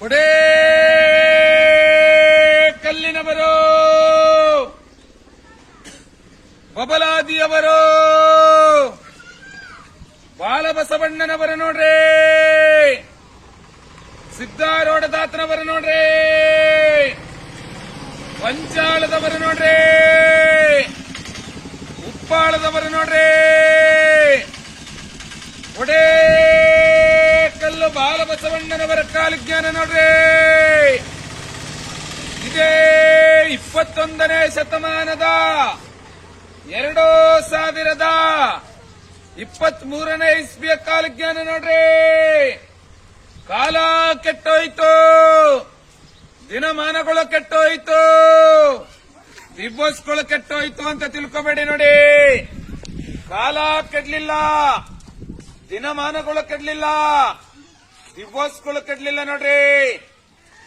ಕೊಡೇ ಕಲ್ಲಿನವರು ಬಬಲಾದಿಯವರು ಬಾಲಬಸವಣ್ಣನವರು ನೋಡ್ರಿ ಸಿದ್ದಾರೂಢದಾತನವರು ನೋಡ್ರಿ ಪಂಚಾಳದವರು ನೋಡ್ರಿ ಉಪ್ಪಾಳದವರು ನೋಡ್ರಿ ಒಡೇ ಕಲ್ಲು ಬಾಲಬಸವಣ್ಣನವರ ಕಾಲಜ್ಞಾನ ನೋಡ್ರಿ. ಇದೇ ಇಪ್ಪತ್ತೊಂದನೇ ಶತಮಾನದ ಎರಡು ಸಾವಿರದ ಇಪ್ಪತ್ತ್ ಮೂರನೇ ಇಸ್ವಿಯ ಕಾಲಜ್ಞಾನ ನೋಡ್ರಿ. ಕಾಲ ಕೆಟ್ಟೋಯ್ತು, ದಿನಮಾನಗಳು ಕೆಟ್ಟೋಯ್ತು, ದಿವಸ್ಗಳು ಕೆಟ್ಟೋಯ್ತು ಅಂತ ತಿಳ್ಕೊಬೇಡಿ ನೋಡಿ. ಕಾಲ ಕೆಡ್ಲಿಲ್ಲ, ದಿನಮಾನಗಳು ಕೆಡ್ಲಿಲ್ಲ. ದಿವಸಗಳು ಕಟ್ಲಿಲ್ಲ ನೋಡ್ರಿ.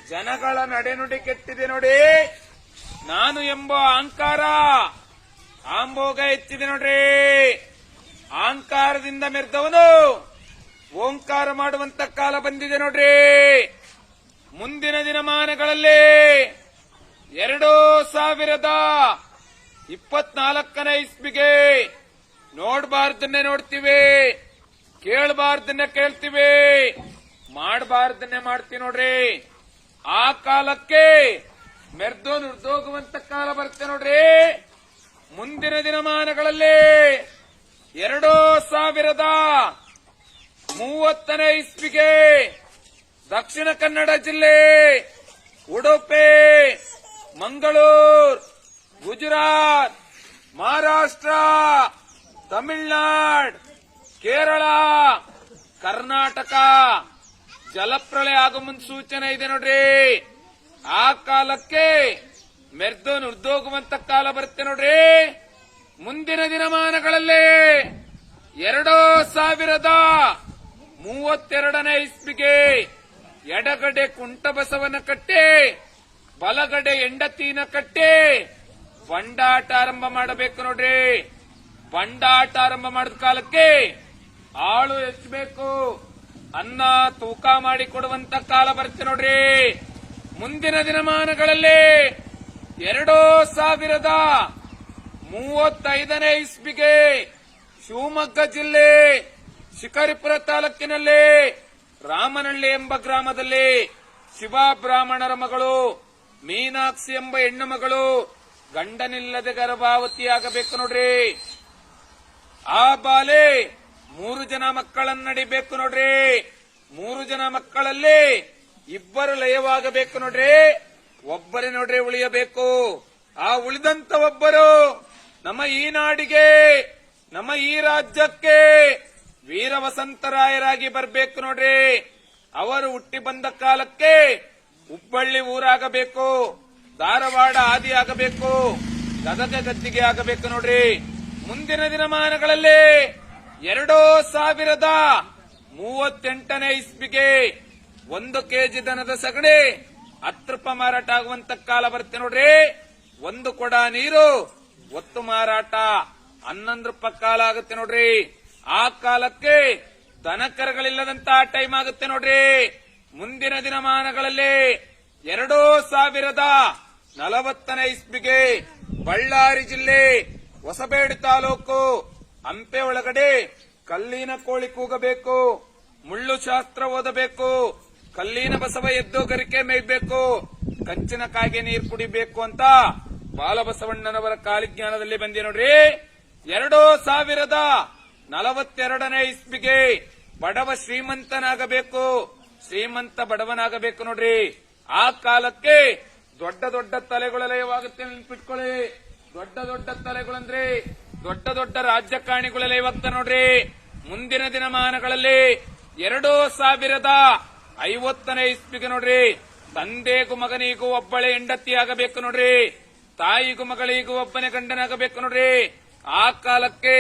ಜನಗಳ ನಡೆನುಡಿ ಕೆಟ್ಟಿದೆ ನೋಡಿ. ನಾನು ಎಂಬ ಅಹಂಕಾರ ಆಂಬೋಗ ಎತ್ತಿದೆ ನೋಡ್ರಿ. ಅಹಂಕಾರದಿಂದ ಮೆರೆದವನು ಓಂಕಾರ ಮಾಡುವಂತ ಕಾಲ ಬಂದಿದೆ ನೋಡ್ರಿ. ಮುಂದಿನ ದಿನಮಾನಗಳಲ್ಲಿ ಎರಡು ಸಾವಿರದ ಇಪ್ಪತ್ನಾಲ್ಕನೇ ಇಸ್ವಿಗೆ ನೋಡಬಾರ್ದನ್ನೇ ನೋಡ್ತೀವಿ, ಕೇಳಬಾರ್ದನ್ನೇ ಕೇಳ್ತೀವಿ. ಮಾಡಬಾರ್ದನ್ನೇ ಮಾಡ್ತೀವಿ ನೋಡ್ರಿ. ಆ ಕಾಲಕ್ಕೆ ಮೆರ್ದು ನುರ್ದೋಗುವಂತ ಕಾಲ ಬರುತ್ತೆ ನೋಡ್ರಿ. ಮುಂದಿನ ದಿನಮಾನಗಳಲ್ಲಿ ಎರಡು ಸಾವಿರದ ಮೂವತ್ತನೇ ಇಸ್ವಿಗೆ ದಕ್ಷಿಣ ಕನ್ನಡ ಜಿಲ್ಲೆ ಉಡುಪಿ, ಮಂಗಳೂರು, ಗುಜರಾತ್, ಮಹಾರಾಷ್ಟ್ರ, ತಮಿಳುನಾಡು, ಕೇರಳ, ಕರ್ನಾಟಕ. ಜಲಪ್ರಳಯ ಆಗೋ ಮುನ್ಸೂಚನೆ ಇದೆ ನೋಡ್ರಿ. ಆ ಕಾಲಕ್ಕೆ ಮೆರ್ದು ನುರ್ದೋಗುವಂತ ಕಾಲ ಬರುತ್ತೆ ನೋಡ್ರಿ. ಮುಂದಿನ ದಿನಮಾನಗಳಲ್ಲಿ ಎರಡು ಸಾವಿರದ ಮೂವತ್ತೆರಡನೇ ಇಸ್ವಿಗೆ ಎಡಗಡೆ ಕುಂಟಬಸವನ ಕಟ್ಟೆ, ಬಲಗಡೆ ಎಂಡತೀನ ಕಟ್ಟೆ ಬಂಡಾಟ ಆರಂಭ ಮಾಡಬೇಕು ನೋಡ್ರಿ. ಬಂಡಾಟ ಆರಂಭ ಮಾಡಿದ ಕಾಲಕ್ಕೆ ಆಳು ಹೆಚ್ಚಬೇಕು ಅನ್ನ ತೂಕ ಮಾಡಿ ಕೊಡುವಂತ ಕಾಲ ಬರುತ್ತೆ ನೋಡ್ರಿ. ಮುಂದಿನ ದಿನಮಾನಗಳಲ್ಲಿ ಎರಡು ಸಾವಿರದ ಮೂವತ್ತೈದನೇ ಇಸ್ವಿಗೆ ಶಿವಮೊಗ್ಗ ಜಿಲ್ಲೆ ಶಿಕಾರಿಪುರ ತಾಲೂಕಿನಲ್ಲಿ ರಾಮನಹಳ್ಳಿ ಎಂಬ ಗ್ರಾಮದಲ್ಲಿ ಶಿವ ಬ್ರಾಹ್ಮಣರ ಮಗಳು, ಮೀನಾಕ್ಷಿ ಎಂಬ ಹೆಣ್ಣು ಮಗಳು ಗಂಡನಿಲ್ಲದೆ ಗರ್ಭಾವತಿಯಾಗಬೇಕು ನೋಡ್ರಿ. ಆ ಬಾಲೆ ಮೂರು ಜನ ಮಕ್ಕಳನ್ನಡಿಬೇಕು ನೋಡ್ರಿ. ಮೂರು ಜನ ಮಕ್ಕಳಲ್ಲಿ ಇಬ್ಬರು ಲಯವಾಗಬೇಕು ನೋಡ್ರಿ. ಒಬ್ಬರೇ ನೋಡ್ರಿ ಉಳಿಯಬೇಕು. ಆ ಉಳಿದಂತ ಒಬ್ಬರು ನಮ್ಮ ಈ ನಾಡಿಗೆ, ನಮ್ಮ ಈ ರಾಜ್ಯಕ್ಕೆ ವೀರ ವಸಂತರಾಯರಾಗಿ ಬರಬೇಕು ನೋಡ್ರಿ. ಅವರು ಹುಟ್ಟಿ ಬಂದ ಕಾಲಕ್ಕೆ ಹುಬ್ಬಳ್ಳಿ ಊರಾಗಬೇಕು, ಧಾರವಾಡ ಆದಿ ಆಗಬೇಕು, ಗದಗ ಗದ್ದಿಗೆ ಆಗಬೇಕು ನೋಡ್ರಿ. ಮುಂದಿನ ದಿನಮಾನಗಳಲ್ಲಿ ಎರಡು ಸಾವಿರದ ಮೂವತ್ತೆಂಟನೇ ಇಸ್ವಿಗೆ ಒಂದು ಕೆಜಿ ದನದ ಸಗಣಿ ಹತ್ತು ರೂಪಾಯಿ ಮಾರಾಟ ಆಗುವಂತ ಕಾಲ ಬರುತ್ತೆ ನೋಡ್ರಿ. ಒಂದು ಕೊಡ ನೀರು, ಒತ್ತು ಮಾರಾಟ ಹನ್ನೊಂದು ರೂಪಾಯಿ ಕಾಲ ಆಗುತ್ತೆ ನೋಡ್ರಿ. ಆ ಕಾಲಕ್ಕೆ ದನಕರಗಳಿಲ್ಲದಂತ ಟೈಮ್ ಆಗುತ್ತೆ ನೋಡ್ರಿ. ಮುಂದಿನ ದಿನಮಾನಗಳಲ್ಲಿ ಎರಡು ಸಾವಿರದ ನಲವತ್ತನೇ ಇಸ್ವಿಗೆ ಬಳ್ಳಾರಿ ಜಿಲ್ಲೆ ಹೊಸಬೇಡು ತಾಲೂಕು ಹಂಪೆ ಒಳಗಡೆ ಕಲ್ಲಿನ ಕೋಳಿ ಕೂಗಬೇಕು, ಮುಳ್ಳು ಶಾಸ್ತ್ರ ಓದಬೇಕು, ಕಲ್ಲಿನ ಬಸವ ಎದ್ದು ಗರಿಕೆ ಮೇಯ್ಬೇಕು ಕಂಚಿನ ಕಾಯಿಗೆ ನೀರು ಕುಡಿಬೇಕು ಅಂತ ಬಾಲಬಸವಣ್ಣನವರ ಕಾಲಿಜ್ಞಾನದಲ್ಲಿ ಬಂದಿ ನೋಡ್ರಿ. ಎರಡು ಸಾವಿರದ ನಲವತ್ತೆರಡನೇ ಇಸ್ವಿಗೆ ಬಡವ ಶ್ರೀಮಂತನಾಗಬೇಕು, ಶ್ರೀಮಂತ ಬಡವನಾಗಬೇಕು ನೋಡ್ರಿ. ಆ ಕಾಲಕ್ಕೆ ದೊಡ್ಡ ದೊಡ್ಡ ತಲೆಗಳ ಲಯವಾಗುತ್ತೆ ನೆನ್ಪಿಟ್ಕೊಳ್ಳಿ. ದೊಡ್ಡ ದೊಡ್ಡ ತಲೆಗಳಂದ್ರೆ ದೊಡ್ಡ ದೊಡ್ಡ ರಾಜಕಾರಣಿಗಳೆಲ್ಲ ಇವತ್ತ ನೋಡ್ರಿ. ಮುಂದಿನ ದಿನಮಾನಗಳಲ್ಲಿ ಎರಡು ಸಾವಿರದ ಐವತ್ತನೇ ಇಸ್ಪಿಗೆ ನೋಡ್ರಿ. ತಂದೆಗೂ ಮಗನಿಗೂ ಒಬ್ಬಳೆ ಹೆಂಡತಿ ಆಗಬೇಕು ನೋಡ್ರಿ. ತಾಯಿಗೂ ಮಗಳಿಗೂ ಒಬ್ಬನೇ ಗಂಡನಾಗಬೇಕು ನೋಡ್ರಿ. ಆ ಕಾಲಕ್ಕೆ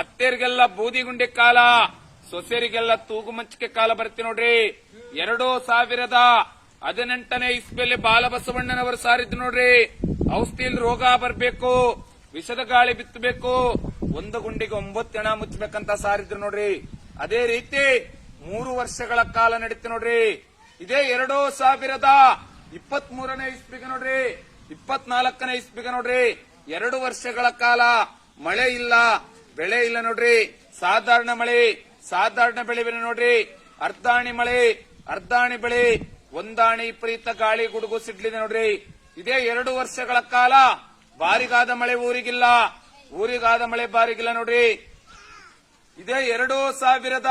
ಅತ್ತೆರಿಗೆಲ್ಲ ಬೂದಿಗುಂಡಿ ಕಾಲ, ಸೊಸೆರಿಗೆಲ್ಲ ತೂಗು ಮಂಚಿಕೆ ಕಾಲ ಬರ್ತಿ ನೋಡ್ರಿ. ಎರಡು ಸಾವಿರದ ಹದಿನೆಂಟನೇ ಇಸ್ಪಿಯಲ್ಲಿ ಬಾಲಬಸವಣ್ಣನವರು ಸಾರಿದ್ದು ನೋಡ್ರಿ. ಔಷಧಿಯಲ್ಲಿ ರೋಗ ಬರಬೇಕು. ವಿಷದ ಗಾಳಿ ಬಿತ್ತಬೇಕು. ಒಂದು ಗುಂಡಿಗೆ ಒಂಬತ್ತು ಹೆಣ ಮುಚ್ಚಬೇಕಂತ ಸಾರಿದ್ರು ನೋಡ್ರಿ. ಅದೇ ರೀತಿ ಮೂರು ವರ್ಷಗಳ ಕಾಲ ನಡೀತು ನೋಡ್ರಿ. ಇದೇ ಎರಡು ಸಾವಿರದ ಇಪ್ಪತ್ತ್ ಮೂರನೇ ಇಸ್ಪಿಗೆ ನೋಡ್ರಿ. ಇಪ್ಪತ್ನಾಲ್ಕನೇ ಇಸ್ಪಿಗೆ ನೋಡ್ರಿ. ಎರಡು ವರ್ಷಗಳ ಕಾಲ ಮಳೆ ಇಲ್ಲ, ಬೆಳೆ ಇಲ್ಲ ನೋಡ್ರಿ. ಸಾಧಾರಣ ಮಳೆ, ಸಾಧಾರಣ ಬೆಳೆ ನೋಡ್ರಿ. ಅರ್ಧಾಣಿ ಮಳೆ, ಅರ್ಧಾಣಿ ಬೆಳೆ, ಒಂದಾಣಿ ವಿಪರೀತ ಗಾಳಿ ಗುಡುಗು ಸಿಡ್ಲಿದೆ ನೋಡ್ರಿ. ಇದೇ ಎರಡು ವರ್ಷಗಳ ಕಾಲ ಬಾರಿಗಾದ ಮಳೆ ಊರಿಗಿಲ್ಲ. ಊರಿಗಾದ ಮಳೆ ಬಾರಿಗಿಲ್ಲ ನೋಡ್ರಿ. ಇದೇ ಎರಡು ಸಾವಿರದ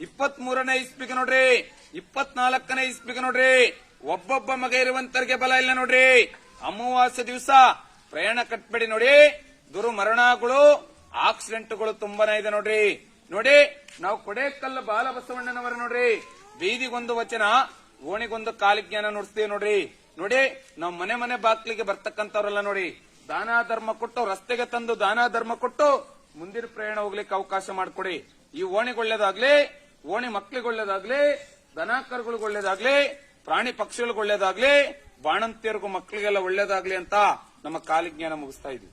ಇಪ್ಪತ್ತ್ ಮೂರನೇ ಇಸ್ಪಿಗೆ ನೋಡ್ರಿ. ಇಪ್ಪತ್ನಾಲ್ಕನೇ ಇಸ್ಪಿಗೆ ನೋಡ್ರಿ. ಒಬ್ಬೊಬ್ಬ ಮಗ ಇರುವಂತರಿಗೆ ಬಲ ಇಲ್ಲ ನೋಡ್ರಿ. ಅಮಾವಾಸ್ಯ ದಿವಸ ಪ್ರಯಾಣ ಕಟ್ಬೇಡಿ ನೋಡಿ. ದುರ್ಮರಣಗಳು, ಆಕ್ಸಿಡೆಂಟ್ಗಳು ತುಂಬಾನೇ ಇದೆ ನೋಡ್ರಿ. ನೋಡಿ, ನಾವು ಕೊಡೇಕಲ್ಲ ಬಾಲ ಬಸವಣ್ಣನವರ ನೋಡ್ರಿ. ಬೀದಿಗೊಂದು ವಚನ, ಓಣಿಗೊಂದು ಕಾಲಿಜ್ಞಾನ ನುಡಿಸ್ತೀವಿ ನೋಡ್ರಿ. ನೋಡಿ, ನಾವು ಮನೆ ಮನೆ ಬಾಕ್ಲಿಗೆ ಬರ್ತಕ್ಕಂಥವ್ರಲ್ಲ ನೋಡಿ. ದಾನ ಧರ್ಮ ಕೊಟ್ಟು ರಸ್ತೆಗೆ ತಂದು ದಾನ ಧರ್ಮ ಕೊಟ್ಟು ಮುಂದಿನ ಪ್ರಯಾಣ ಹೋಗ್ಲಿಕ್ಕೆ ಅವಕಾಶ ಮಾಡಿಕೊಡಿ. ಈ ಓಣಿಗೆ ಒಳ್ಳೇದಾಗ್ಲಿ ಓಣಿ ಮಕ್ಳಿಗೆ ಒಳ್ಳೇದಾಗ್ಲಿ ದನ ಕರುಗಳಿಗೆ ಒಳ್ಳೇದಾಗ್ಲಿ ಪ್ರಾಣಿ ಪಕ್ಷಿಗಳಿಗೆ ಒಳ್ಳೇದಾಗ್ಲಿ ಬಾಣಂತಿಯರಿಗೂ ಮಕ್ಕಳಿಗೆಲ್ಲ ಒಳ್ಳೇದಾಗ್ಲಿ ಅಂತ ನಮ್ಮ ಕಾಲಿಜ್ಞಾನ ಮುಗಿಸ್ತಾ ಇದ್ವಿ